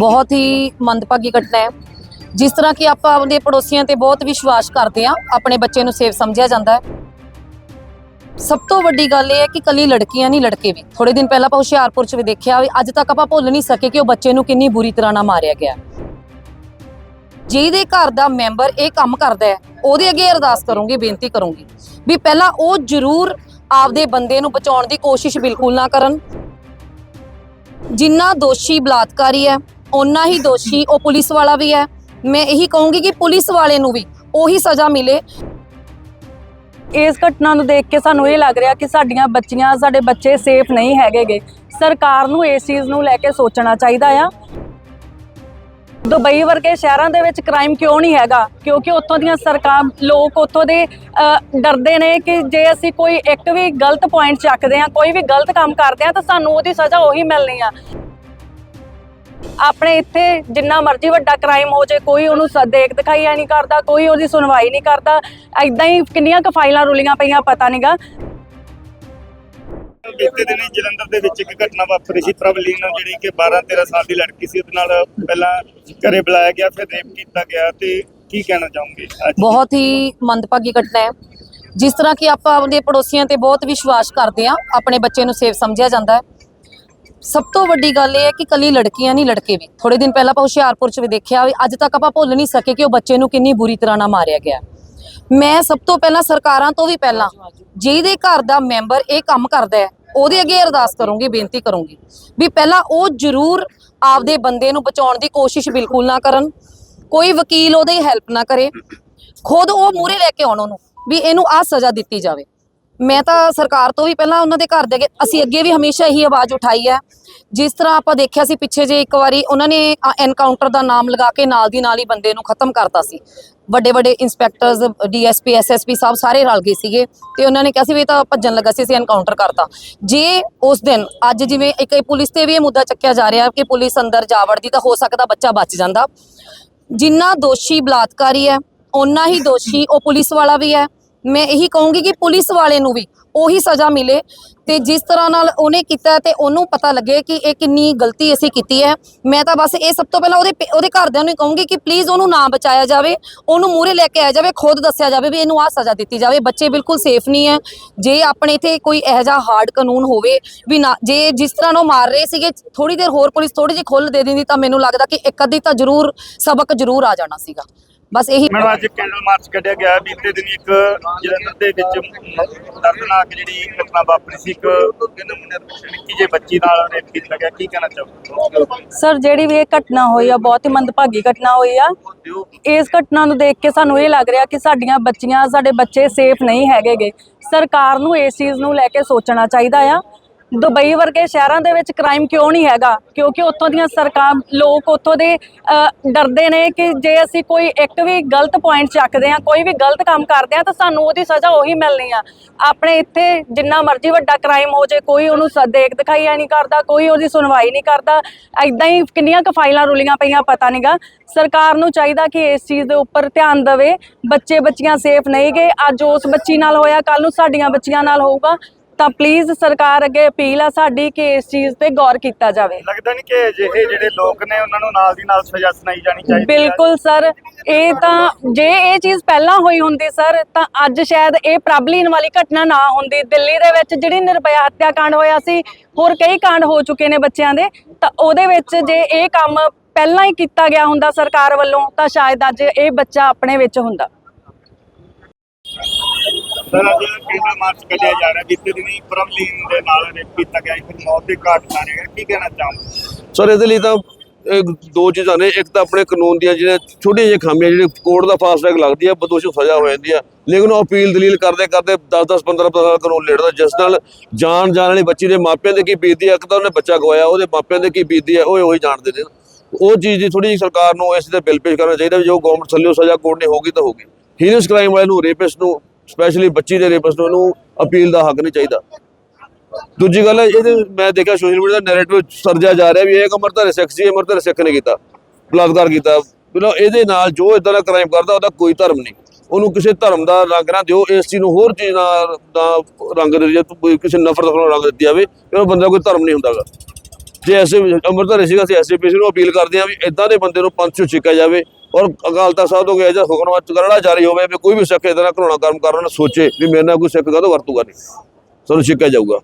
ਬਹੁਤ ਹੀ ਮੰਦਭਾਗੀ ਘਟਨਾ ਹੈ। ਜਿਸ ਤਰ੍ਹਾਂ ਕਿ ਆਪਾਂ ਆਪਣੇ ਪੜੋਸੀਆਂ ਤੇ ਬਹੁਤ ਵਿਸ਼ਵਾਸ ਕਰਦੇ ਆ ਆਪਣੇ ਬੱਚੇ ਨੂੰ ਸੇਫ ਸਮਝਿਆ ਜਾਂਦਾ ਹੈ। ਸਭ ਤੋਂ ਵੱਡੀ ਗੱਲ ਇਹ ਹੈ ਕਿ ਕੱਲੀ ਲੜਕੀਆਂ ਨਹੀਂ, ਲੜਕੇ ਵੀ। ਥੋੜੇ ਦਿਨ ਪਹਿਲਾਂ ਆਪਾਂ ਹੁਸ਼ਿਆਰਪੁਰ ਚ ਵੀ ਦੇਖਿਆ ਵੀ ਅੱਜ ਤੱਕ ਆਪਾਂ ਭੁੱਲ ਨਹੀਂ ਸਕੇ ਕਿ ਉਹ ਬੱਚੇ ਨੂੰ ਕਿੰਨੀ ਬੁਰੀ ਤਰ੍ਹਾਂ ਨਾਲ ਮਾਰਿਆ ਗਿਆ ਜਿਹਦੇ ਘਰ ਦਾ ਮੈਂਬਰ ਇਹ ਕੰਮ ਕਰਦਾ ਹੈ, ਉਹਦੇ ਅੱਗੇ ਅਰਦਾਸ ਕਰੂੰਗੀ, ਬੇਨਤੀ ਕਰੂੰਗੀ ਵੀ ਪਹਿਲਾਂ ਉਹ ਜ਼ਰੂਰ ਆਪਦੇ ਬੰਦੇ ਨੂੰ ਬਚਾਉਣ ਦੀ ਕੋਸ਼ਿਸ਼ ਬਿਲਕੁਲ ਨਾ ਕਰਨ। ਜਿੰਨਾ ਦੋਸ਼ੀ ਬਲਾਤਕਾਰੀ ਹੈ ਓਨਾ ਹੀ ਦੋਸ਼ੀ, ਉਹ ਪੁਲਿਸ ਵਾਲਾ ਵੀ ਹੈ। ਮੈਂ ਇਹੀ ਕਹੂੰਗੀ ਕਿ ਪੁਲਿਸ ਵਾਲੇ ਨੂੰ ਵੀ ਉਹੀ ਸਜ਼ਾ ਮਿਲੇ। ਇਸ ਘਟਨਾ ਨੂੰ ਦੇਖ ਕੇ ਸਾਨੂੰ ਇਹ ਲੱਗ ਰਿਹਾ ਕਿ ਸਾਡੀਆਂ ਬੱਚੀਆਂ, ਸਾਡੇ ਬੱਚੇ ਸੇਫ ਨਹੀਂ ਹੈਗੇਗੇ। ਸਰਕਾਰ ਨੂੰ ਇਸ ਚੀਜ਼ ਨੂੰ ਲੈ ਕੇ ਸੋਚਣਾ ਚਾਹੀਦਾ ਆ। ਦੁਬਈ ਵਰਗੇ ਸ਼ਹਿਰਾਂ ਦੇ ਵਿੱਚ ਕ੍ਰਾਈਮ ਕਿਉਂ ਨਹੀਂ ਹੈਗਾ? ਕਿਉਂਕਿ ਉੱਥੋਂ ਦੀਆਂ ਸਰਕਾਰ, ਲੋਕ ਉੱਥੋਂ ਦੇ ਡਰਦੇ ਨੇ ਕਿ ਜੇ ਅਸੀਂ ਕੋਈ ਇੱਕ ਵੀ ਗਲਤ ਪੁਆਇੰਟ ਚੱਕਦੇ ਆ ਕੋਈ ਵੀ ਗਲਤ ਕੰਮ ਕਰਦੇ ਆ ਤਾਂ ਸਾਨੂੰ ਉਹਦੀ ਸਜ਼ਾ ਉਹੀ ਮਿਲਣੀ ਆ। ਆਪਣੇ ਇੱਥੇ ਜਿੰਨਾ ਮਰਜ਼ੀ ਵੱਡਾ ਕ੍ਰਾਈਮ ਹੋ ਜੇ ਕੋਈ ਉਹਨੂੰ ਦੇਖ ਦਿਖਾਈਆ ਨਹੀਂ ਕਰਦਾ ਕੋਈ ਉਹਦੀ ਸੁਣਵਾਈ ਨਹੀਂ ਕਰਦਾ ਐਦਾਂ ਹੀ ਕਿੰਨੀਆਂ ਕੁ ਫਾਈਲਾਂ ਰੁਲੀਆਂ ਪਈਆਂ ਪਤਾ ਨਹੀਂਗਾ ਬੀਤੇ ਦਿਨੀ ਜਲੰਧਰ ਦੇ ਵਿੱਚ ਇੱਕ ਘਟਨਾ ਵਾਪਰੀ ਸੀ ਪ੍ਰਵਲੀਨ ਜਿਹੜੀ ਕਿ 12 13 ਸਾਲ ਦੀ ਲੜਕੀ ਸੀ ਉਹਦੇ ਨਾਲ ਪਹਿਲਾਂ ਘਰੇ ਬੁਲਾਇਆ ਗਿਆ ਫਿਰ ਰੇਪ ਕੀਤਾ ਗਿਆ ਤੇ ਕੀ ਕਹਿਣਾ ਚਾਹੋਗੇ ਬਹੁਤ ਹੀ ਮੰਦਭਾਗੀ ਘਟਨਾ ਹੈ। ਜਿਸ ਤਰ੍ਹਾਂ ਕਿ ਆਪਾਂ ਆਪਣੇ ਪੜੋਸੀਆਂ ਤੇ ਬਹੁਤ ਵਿਸ਼ਵਾਸ ਕਰਦੇ ਆ ਆਪਣੇ ਬੱਚੇ ਨੂੰ ਸੇਫ ਸਮਝਿਆ ਜਾਂਦਾ ਹੈ। ਸਭ ਤੋਂ ਵੱਡੀ ਗੱਲ ਇਹ ਹੈ ਕਿ ਕੱਲੀ ਲੜਕੀਆਂ ਨਹੀਂ, ਲੜਕੇ ਵੀ। ਥੋੜੇ ਦਿਨ ਪਹਿਲਾਂ ਆਪਾਂ ਹੁਸ਼ਿਆਰਪੁਰ ਚ ਵੀ ਦੇਖਿਆ ਵੀ ਅੱਜ ਤੱਕ ਆਪਾਂ ਭੁੱਲ ਨਹੀਂ ਸਕੇ ਕਿ ਉਹ ਬੱਚੇ ਨੂੰ ਕਿੰਨੀ ਬੁਰੀ ਤਰ੍ਹਾਂ ਨਾਲ ਮਾਰਿਆ ਗਿਆ। ਮੈਂ ਸਭ ਤੋਂ ਪਹਿਲਾਂ ਸਰਕਾਰਾਂ ਤੋਂ ਵੀ ਪਹਿਲਾਂ, ਜਿਹਦੇ ਘਰ ਦਾ ਮੈਂਬਰ ਇਹ ਕੰਮ ਕਰਦਾ ਹੈ, ਉਹਦੇ ਅੱਗੇ ਅਰਦਾਸ ਕਰੂੰਗੀ, ਬੇਨਤੀ ਕਰੂੰਗੀ ਵੀ ਪਹਿਲਾਂ ਉਹ ਜ਼ਰੂਰ ਆਪਦੇ ਬੰਦੇ ਨੂੰ ਬਚਾਉਣ ਦੀ ਕੋਸ਼ਿਸ਼ ਬਿਲਕੁਲ ਨਾ ਕਰਨ। ਕੋਈ ਵਕੀਲ ਉਹਦੀ ਹੈਲਪ ਨਾ ਕਰੇ। ਖੁਦ ਉਹ ਮੂਰੇ ਲੈ ਕੇ ਆਉਣ ਉਹਨੂੰ ਵੀ ਇਹਨੂੰ ਆ ਸਜ਼ਾ ਦਿੱਤੀ ਜਾਵੇ। ਮੈਂ ਤਾਂ ਸਰਕਾਰ ਤੋਂ ਵੀ ਪਹਿਲਾਂ ਉਹਨਾਂ ਦੇ ਘਰ ਦੇ ਅੱਗੇ ਅਸੀਂ ਅੱਗੇ ਵੀ ਹਮੇਸ਼ਾ ਇਹੀ ਆਵਾਜ਼ ਉਠਾਈ ਹੈ। ਜਿਸ ਤਰ੍ਹਾਂ ਆਪਾਂ ਦੇਖਿਆ ਸੀ ਪਿੱਛੇ ਜੇ ਇੱਕ ਵਾਰੀ ਉਹਨਾਂ ਨੇ ਐਨਕਾਊਂਟਰ ਦਾ ਨਾਮ ਲਗਾ ਕੇ ਨਾਲ ਦੀ ਨਾਲ ਹੀ ਬੰਦੇ ਨੂੰ ਖਤਮ ਕਰਤਾ ਸੀ। ਵੱਡੇ ਵੱਡੇ ਇੰਸਪੈਕਟਰਸ ਡੀਐਸਪੀ ਐਸਐਸਪੀ ਸਭ ਸਾਰੇ ਰਲ ਗਏ ਸੀਗੇ ਤੇ ਉਹਨਾਂ ਨੇ ਕਿਹਾ ਸੀ ਵੀ ਇਹ ਤਾਂ ਭੱਜਣ ਲੱਗਾ ਸੀ, ਅਸੀਂ ਐਨਕਾਊਂਟਰ ਕਰਤਾ। ਜੇ ਉਸ ਦਿਨ ਅੱਜ ਜਿਵੇਂ ਇੱਕ ਪੁਲਿਸ ਤੇ ਵੀ ਇਹ ਮੁੱਦਾ ਚੱਕਿਆ ਜਾ ਰਿਹਾ ਕਿ ਪੁਲਿਸ ਅੰਦਰ ਜਾ ਵੜਦੀ ਤਾਂ ਹੋ ਸਕਦਾ ਬੱਚਾ ਬਚ ਜਾਂਦਾ। ਜਿੰਨਾ ਦੋਸ਼ੀ ਬਲਾਤਕਾਰੀ ਹੈ, ਓਨਾ ਹੀ ਦੋਸ਼ੀ ਉਹ ਪੁਲਿਸ ਵਾਲਾ ਵੀ ਹੈ। ਮੈਂ ਇਹੀ ਕਹੂੰਗੀ ਕਿ ਪੁਲਿਸ ਵਾਲੇ ਨੂੰ ਵੀ ਉਹੀ ਸਜ਼ਾ ਮਿਲੇ ਤੇ ਜਿਸ ਤਰ੍ਹਾਂ ਨਾਲ ਉਹਨੇ ਕੀਤਾ ਤੇ ਉਹਨੂੰ ਪਤਾ ਲੱਗੇ ਕਿ ਇਹ ਕਿੰਨੀ ਗਲਤੀ ਅਸੀਂ ਕੀਤੀ ਹੈ। ਮੈਂ ਤਾਂ ਬਸ ਇਹ ਸਭ ਤੋਂ ਪਹਿਲਾਂ ਉਹਦੇ ਉਹਦੇ ਘਰਦਿਆਂ ਨੂੰ ਕਹੂੰਗੀ ਕਿ ਪਲੀਜ਼ ਉਹਨੂੰ ਨਾ ਬਚਾਇਆ ਜਾਵੇ। ਉਹਨੂੰ ਮੂਹਰੇ ਲੈ ਕੇ ਆਇਆ ਜਾਵੇ, ਖੁਦ ਦੱਸਿਆ ਜਾਵੇ ਵੀ ਇਹਨੂੰ ਆਹ ਸਜ਼ਾ ਦਿੱਤੀ ਜਾਵੇ। ਬੱਚੇ ਬਿਲਕੁਲ ਸੇਫ ਨਹੀਂ ਹੈ। ਜੇ ਆਪਣੇ ਇੱਥੇ ਕੋਈ ਇਹੋ ਜਿਹਾ ਹਾਰਡ ਕਾਨੂੰਨ ਹੋਵੇ ਵੀ ਜੇ ਜਿਸ ਤਰ੍ਹਾਂ ਉਹ ਮਾਰ ਰਹੇ ਸੀਗੇ ਥੋੜੀ ਦੇਰ ਹੋਰ ਪੁਲਿਸ ਥੋੜੀ ਜਿਹੀ ਖੁੱਲ ਦੇ ਦਿੰਦੀ ਤਾਂ ਮੈਨੂੰ ਲੱਗਦਾ ਕਿ ਇੱਕ ਅੱਧੀ ਤਾਂ ਜ਼ਰੂਰ ਸਬਕ ਜ਼ਰੂਰ ਆ ਜਾਣਾ ਸੀਗਾ। ਬਸ ਇਹੀ ਮੈਨੂੰ ਅੱਜ ਕੈਂਡਲ ਮਾਰਚ ਕੱਢਿਆ ਗਿਆ। ਬੀਤੇ ਦਿਨੀ ਇੱਕ ਜਲੰਧਰ ਦੇ ਵਿੱਚ ਦਰਦਨਾਕ ਜਿਹੜੀ ਘਟਨਾ ਵਾਪਰੀ ਸੀ। ਇੱਕ ਨਿੱਕੀ ਜਿਹੀ ਬੱਚੀ ਨਾਲ ਰੇਪ ਕੀਤਾ ਗਿਆ ਕੀ ਕਹਿਣਾ ਚਾਹੋਗੇ? ਸਰ, ਜਿਹੜੀ ਵੀ ਇਹ ਘਟਨਾ ਹੋਈ ਆ, ਬਹੁਤ ਹੀ ਮੰਦਭਾਗੀ ਘਟਨਾ ਹੋਈ ਆ। ਇਸ ਘਟਨਾ ਨੂੰ ਦੇਖ ਕੇ ਸਾਨੂੰ ਇਹ ਲੱਗ ਰਿਹਾ ਕਿ ਸਾਡੀਆਂ ਬੱਚੀਆਂ, ਸਾਡੇ ਬੱਚੇ ਸੇਫ ਨਹੀਂ ਹੈਗੇਗੇ। ਸਰਕਾਰ ਨੂੰ ਇਸ ਚੀਜ਼ ਨੂੰ ਲੈ ਕੇ ਸੋਚਣਾ ਚਾਹੀਦਾ ਆ। ਦੁਬਈ ਵਰਗੇ ਸ਼ਹਿਰਾਂ ਦੇ ਵਿੱਚ ਕ੍ਰਾਈਮ ਕਿਉਂ ਨਹੀਂ ਹੈਗਾ? ਕਿਉਂਕਿ ਉੱਥੋਂ ਦੀਆਂ ਸਰਕਾਰ, ਲੋਕ ਉੱਥੋਂ ਦੇ ਡਰਦੇ ਨੇ ਕਿ ਜੇ ਅਸੀਂ ਕੋਈ ਇੱਕ ਵੀ ਗਲਤ ਪੁਆਇੰਟ ਚੱਕਦੇ ਆ ਕੋਈ ਵੀ ਗਲਤ ਕੰਮ ਕਰਦੇ ਆ ਤਾਂ ਸਾਨੂੰ ਉਹਦੀ ਸਜ਼ਾ ਉਹੀ ਮਿਲਣੀ ਆ। ਆਪਣੇ ਇੱਥੇ ਜਿੰਨਾ ਮਰਜ਼ੀ ਵੱਡਾ ਕ੍ਰਾਈਮ ਹੋ ਜੇ, ਕੋਈ ਉਹਨੂੰ ਸ- ਦੇਖ ਦਿਖਾਈ ਨਹੀਂ ਕਰਦਾ, ਕੋਈ ਉਹਦੀ ਸੁਣਵਾਈ ਨਹੀਂ ਕਰਦਾ ਐਦਾਂ ਹੀ ਕਿੰਨੀਆਂ ਕੁ ਫਾਈਲਾਂ ਰੁਲੀਆਂ ਪਈਆਂ ਪਤਾ ਨਹੀਂਗਾ ਸਰਕਾਰ ਨੂੰ ਚਾਹੀਦਾ ਕਿ ਇਸ ਚੀਜ਼ ਦੇ ਉੱਪਰ ਧਿਆਨ ਦੇਵੇ, ਬੱਚੇ ਬੱਚੀਆਂ ਸੇਫ ਨਹੀਂ ਗਏ, ਅੱਜ ਉਸ ਬੱਚੀ ਨਾਲ ਹੋਇਆ ਕੱਲ ਨੂੰ ਸਾਡੀਆਂ ਬੱਚੀਆਂ ਨਾਲ ਹੋਊਗਾ। ਤਾਂ ਪਲੀਜ਼ ਸਰਕਾਰ ਅੱਗੇ ਅਪੀਲ ਆ ਸਾਡੀ ਕਿ ਇਸ ਚੀਜ਼ ਤੇ ਗੌਰ ਕੀਤਾ ਜਾਵੇ। ਲੱਗਦਾ ਨਹੀਂ ਕਿ ਅਜਿਹੇ ਜਿਹੜੇ ਲੋਕ ਨੇ ਉਹਨਾਂ ਨੂੰ ਨਾਲ ਦੀ ਨਾਲ ਸਜ਼ਾ ਸੁਣਾਈ ਜਾਣੀ ਚਾਹੀਦੀ ਹੈ ਬਿਲਕੁਲ ਸਰ ਇਹ ਤਾਂ ਜੇ ਇਹ ਚੀਜ਼ ਪਹਿਲਾਂ ਹੋਈ ਹੁੰਦੀ ਸਰ ਤਾਂ ਅੱਜ ਸ਼ਾਇਦ ਇਹ ਪ੍ਰਬਲੀਨ ਵਾਲੀ ਘਟਨਾ ਨਾ ਹੁੰਦੀ। ਦਿੱਲੀ ਦੇ ਵਿੱਚ ਜਿਹੜੀ ਨਿਰਭਇਆ ਹੱਤਿਆਕਾਂਡ ਹੋਇਆ ਸੀ ਹੋਰ ਕਈ ਕਾਂਡ ਹੋ ਚੁੱਕੇ ਨੇ ਬੱਚਿਆਂ ਦੇ। ਤਾਂ ਉਹਦੇ ਵਿੱਚ ਜੇ ਇਹ ਕੰਮ ਪਹਿਲਾਂ ਹੀ ਕੀਤਾ ਗਿਆ ਹੁੰਦਾ ਸਰਕਾਰ ਵੱਲੋਂ ਤਾਂ ਸ਼ਾਇਦ ਅੱਜ ਇਹ ਬੱਚਾ ਆਪਣੇ ਵਿੱਚ ਹੁੰਦਾ। ਸਰ, ਅੱਜ ਕੈਂਡਲ ਮਾਰਚ ਕੱਢਿਆ ਜਾ ਰਿਹਾ? ਬੀਤੇ ਦਿਨੀ ਪ੍ਰਵਲੀਨ ਦੇ ਨਾਲ ਰੇਪ ਕੀਤਾ ਗਿਆ, ਇੱਕ ਮੌਤ ਦੇ ਘਾਟ ਉਤਾਰੇ ਗਏ ਕੀ ਕਹਿਣਾ ਚਾਹੋਗੇ? ਸਰ, ਇਹਦੇ ਲਈ ਤਾਂ ਦੋ ਚੀਜ਼ਾਂ ਨੇ। ਇੱਕ ਤਾਂ ਆਪਣੇ ਕਾਨੂੰਨ ਦੀਆਂ ਜਿਹੜੀਆਂ ਛੋਟੀਆਂ ਜਿਹੀਆਂ ਖਾਮੀਆਂ, ਜਿਹੜੇ ਕੋਰਟ ਦਾ ਫਾਸਟ ਟਰੈਕ ਲੱਗਦੀ ਆ ਬਦੋਸ਼ ਸਜ਼ਾ ਹੋ ਜਾਂਦੀ ਆ। ਲੇਕਿਨ ਉਹ ਅਪੀਲ, ਦਲੀਲ ਕਰਦੇ ਕਰਦੇ 10 10 15 15 ਸਾਲ ਕਾਨੂੰਨ ਲੇਟਦਾ ਜਿਸ ਨਾਲ ਜਾਨ ਜਾਣ ਵਾਲੀ ਬੱਚੀ ਦੇ ਮਾਪਿਆਂ ਦੇ ਕੀ ਬੀਤਦੀ ਆ, ਇੱਕ ਤਾਂ ਉਹਨੇ ਬੱਚਾ ਗਵਾਇਆ, ਉਹਦੇ ਮਾਪਿਆਂ ਦੇ ਕੀ ਬੀਤਦੀ ਹੈ ਉਹ ਉਹੀ ਜਾਣਦੇ ਨੇ। ਉਹ ਚੀਜ਼ ਦੀ ਥੋੜੀ ਸਰਕਾਰ ਨੂੰ ਇਸ ਤੇ ਬਿੱਲ ਪੇਸ਼ ਕਰਨਾ ਚਾਹੀਦਾ ਜੋ ਗਵਰਨਮੈਂਟ ਥੱਲੇ ਸਜ਼ਾ ਕੋਰਟ ਨੇ ਹੋਗੀ ਤਾਂ ਹੋਗੀ ਹੀਰਸ ਕ੍ਰਾਈਮ ਵਾਲੇ ਨੂੰ ਰੇਪਿਸਟ ਨੂੰ ਸਪੈਸ਼ਲੀ ਬੱਚੀ ਦੇ ਰੇਪਿਸਟ ਨੂੰ ਅਪੀਲ ਦਾ ਹੱਕ ਨਹੀਂ ਚਾਹੀਦਾ। ਦੂਜੀ ਗੱਲ ਹੈ, ਇਹਦੇ ਮੈਂ ਦੇਖਿਆ ਸੋਸ਼ਲ ਮੀਡੀਆ ਦਾ ਨੈਰੇਟਿਵ ਸਰਜਿਆ ਜਾ ਰਿਹਾ ਵੀ ਇਹ ਅਮਰਧਾਰੀ ਸਿੱਖ ਸੀ ਅਮਰਧਾਰੀ ਸਿੱਖ ਨੇ ਕੀਤਾ, ਬਲਾਤਕਾਰ ਕੀਤਾ। ਬਿਲੋ ਇਹਦੇ ਨਾਲ ਜੋ ਇਦਾਂ ਦਾ ਕ੍ਰਾਈਮ ਕਰਦਾ, ਉਹਦਾ ਕੋਈ ਧਰਮ ਨਹੀਂ। ਉਹਨੂੰ ਕਿਸੇ ਧਰਮ ਦਾ ਰੰਗ ਨਾ ਦਿਓ, ਇਸ ਚੀਜ਼ ਨੂੰ ਹੋਰ ਚੀਜ਼ ਨਾਲ ਦਾ ਰੰਗ ਦੇ ਜੇ ਕਿਸੇ ਨਫ਼ਰਤ ਦਾ ਰੰਗ ਦਿੱਤੀ ਜਾਵੇ, ਫਿਰ ਉਹ ਬੰਦਾ ਕੋਈ ਧਰਮ ਨਹੀਂ ਹੁੰਦਾਗਾ। ਜੇ ਐਸੇ ਅੰਮ੍ਰਿਤਧਾਰੀ ਸੀਗਾ, ਅਸੀਂ ਐਸਜੀਪੀਸੀ ਨੂੰ ਅਪੀਲ ਕਰਦੇ ਹਾਂ ਵੀ ਇਦਾਂ ਦੇ ਬੰਦੇ ਨੂੰ ਪੰਥ ਚੋਂ ਛਿੱਕਿਆ ਜਾਵੇ ਔਰ ਅਕਾਲ ਤਖਤ ਸਾਹਿਬ ਤੋਂ ਗਿਆ ਜਾਂ ਹੁਕਮ ਕਰੜਾ ਜਾਰੀ ਹੋਵੇ ਵੀ ਕੋਈ ਵੀ ਸਿੱਖ ਇਦਾਂ ਦਾ ਘਰੋਣਾ ਕਰਮ ਕਰਨ ਸੋਚੇ ਵੀ ਮੇਰੇ ਨਾਲ ਕੋਈ ਸਿੱਖ ਕਦੋਂ ਵਰਤੂਗਾ ਨਹੀਂ। ਸਾਨੂੰ ਛਿੱਕਿਆ ਜਾਊਗਾ।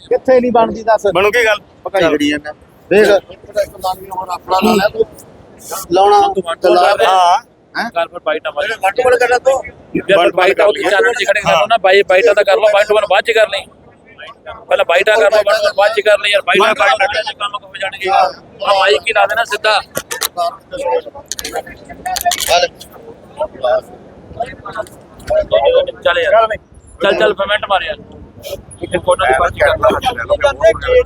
ਕਿੱਥੇ ਨਹੀਂ ਬਣਦੀ ਦੱਸ। ਬਣੂਗੀ ਗੱਲ? ਪਕਾਈ ਜੜੀ ਜਾਂਦਾ ਦੇਖ ਆਪਣਾ ਲਾ ਲੈ ਤੂੰ ਲਾਉਣਾ ਹਾਂ। ਕਰ ਫਿਰ ਬਾਈਟ ਆਵਾਜ਼ ਵੱਟ ਵੱਟ ਕਰਦਾ ਤੂੰ। ਯਾਰ ਬਾਈਟ ਆਉ ਤੁਸੀਂ ਚਾਨਣ ਚ ਖੜੇ ਕਰ ਲਓ ਨਾ ਬਾਈ ਬਾਈਟਾਂ ਤਾਂ ਕਰ ਲਓ ਬਾਈਟ ਵਨ ਬਾਅਦ ਚ ਕਰ ਲਈ ਪਹਿਲਾਂ ਬਾਈਟਾਂ ਕਰ ਲਓ ਬਾਅਦ ਚ ਕਰ ਲਈ ਯਾਰ ਬਾਈਟਾਂ ਕਰ ਲਓ ਕੰਮ ਹੋ ਜਾਣਗੇ। ਆ ਮਾਈਕ ਹੀ ਲਾ ਦੇਣਾ ਸਿੱਧਾ। ਚੱਲ ਯਾਰ। ਚੱਲ ਚੱਲ ਪੇਮੈਂਟ ਮਾਰ ਯਾਰ। ਇੱਕ ਕੋਨਾ ਦੀ ਬਾਤ ਕਰ।